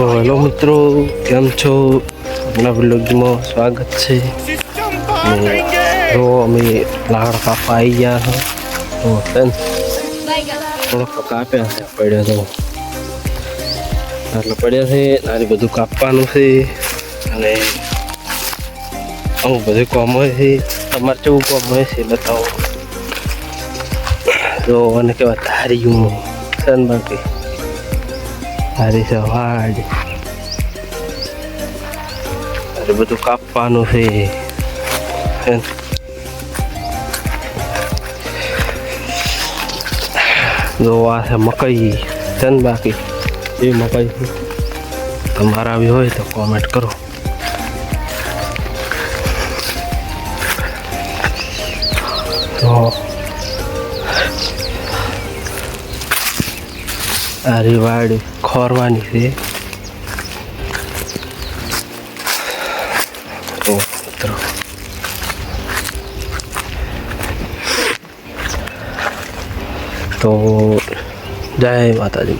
તો હેલો મિત્રો, કેમ છો? આપણા બ્લોગમાં સ્વાગત છે. જો અમે લાડ કાપા આવી ગયા છો. તો થોડોક કાપ્યા છે, પડ્યા તો એટલે પડ્યા છે તારે બધું કાપવાનું છે. અને અમુક બધું કોમ હોય છે. તમારે કેવું કોમ હોય છે, બતાવો. તો મને કહેવાય કેવા હું સન બાકી તારી hard. અરે બધું કાપવાનું છે. જો આ છે મકઈ છે ને બાકી એ મકઈ તમારા આવી હોય તો કોમેન્ટ કરો તો આરી રીવાડ ખોરવાની છે. તો મિત્રો. તો જય માતાજી.